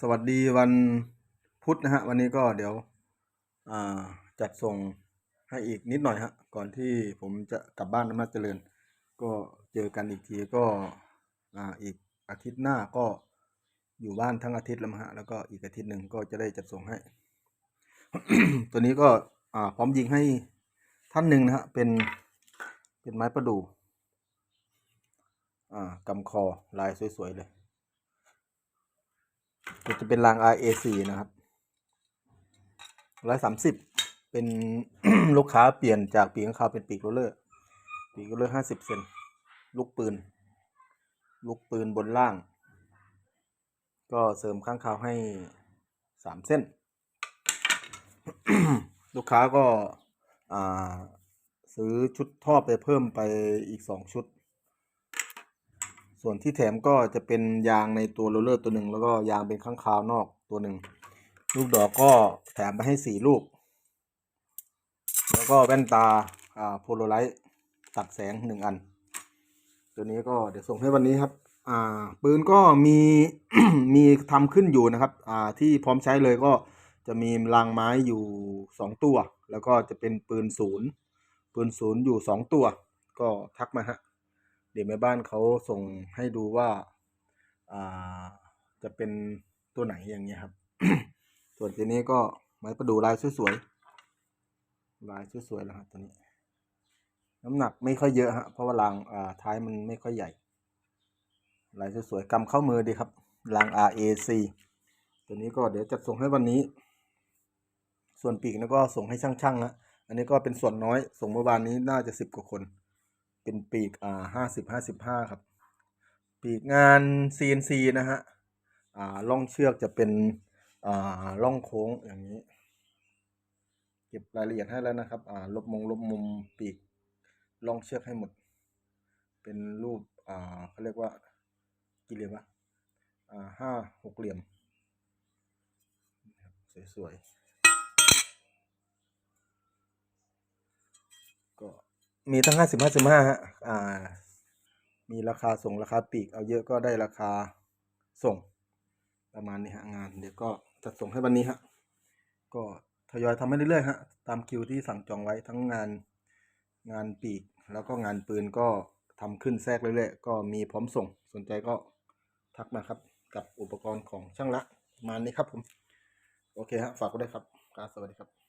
สวัสดีวันพุธนะฮะ วันนี้ก็เดี๋ยวอ่าจัดส่งให้อีกนิดหน่อยฮะ ก่อนที่ผมจะกลับบ้านอำนาจเจริญ ก็เจอกันอีกทีก็อ่าอีกอาทิตย์หน้าก็อยู่บ้านทั้งอาทิตย์แล้วมั้งฮะแล้วก็อีกอาทิตย์หนึ่งก็จะได้จัดส่งให้ ตัวนี้ก็อ่าพร้อมยิงให้ท่านหนึ่งนะฮะ เป็นเป็นไม้ประดู่อ่ากำคอลายสวยๆเลย จะเป็นราง RA4 นะครับร้อยสามสิบเป็นลูกค้าเปลี่ยนจากปีกข้างคาวเป็นปีกโรเลอร์ปีกโรเลอร์ห้าสิบเซนลูกปืน ลูกปืนบนล่าง ก็เสริมข้างคาวให้สามเส้น ลูกค้าก็อ่าซื้อชุดท่อไปเพิ่มไปอีกสองชุด ส่วนที่แถมก็จะเป็นยางในตัวโรลเลอร์ตัวหนึ่งแล้วก็ยางเป็นข้างคาวนอกตัวหนึ่งลูกดอกก็แถมไปให้สี่ลูก แล้วก็แว่นตาอ่าโพลไรต์ตัดแสงหนึ่งอัน ตัวนี้ก็เดี๋ยวส่งให้วันนี้ครับ อ่า ปืนก็มีมีทำขึ้นอยู่นะครับ อ่าที่พร้อมใช้เลยก็จะมีรางไม้อยู่สองตัว แล้วก็จะเป็นปืนศูนย์ปืนศูนย์อยู่สองตัว ก็ทักมาฮะ เดี๋ยวแม่บ้านเขาส่งให้ดูว่าอ่าจะเป็นตัวไหนอย่างเงี้ยครับ ส่วนตัวนี้ก็ไม้ประดูลายสวยๆลายสวยๆแล้วครับตัวนี้ น้ำหนักไม่ค่อยเยอะฮะเพราะว่ารางอ่าท้ายมันไม่ค่อยใหญ่ลายสวยๆกำเข้ามือดีครับราง RAC ตัวนี้ก็เดี๋ยวจัดส่งให้วันนี้ ส่วนปีกนะก็ส่งให้ช่างๆนะอันนี้ก็เป็นส่วนน้อยส่งเมื่อวานนี้น่าจะสิบกว่าคน เป็นปีกอ่าห้าสิบห้าสิบห้าครับ ปีกงาน CNC นะฮะอ่าล่องเชือกจะเป็นอ่าล่องโค้งอย่างนี้ เก็บรายละเอียดให้แล้วนะครับอ่าลบมงลบมุมปีกล่องเชือกให้หมด เป็นรูปอ่าเขาเรียกว่ากี่เหลี่ยมวะอ่าห้าหกเหลี่ยมสวยๆก็ มีทั้งห้าสิบห้าสิบห้าฮะอ่า มีราคาส่งราคาปีก เอาเยอะก็ได้ราคาส่ง ประมาณนี้ฮะงาน เดี๋ยวก็จะส่งให้วันนี้ฮะ ก็ทยอยทำให้เรื่อยๆฮะ ตามคิวที่สั่งจองไว้ทั้งงานงานปีก แล้วก็งานปืนก็ทำขึ้นแทรกเรื่อยๆ ก็มีพร้อมส่ง สนใจก็ทักมาครับ กับอุปกรณ์ของช่างละประมาณนี้ครับผม โอเคฮะ ฝากไว้ด้ครับครับ สวัสดีครับ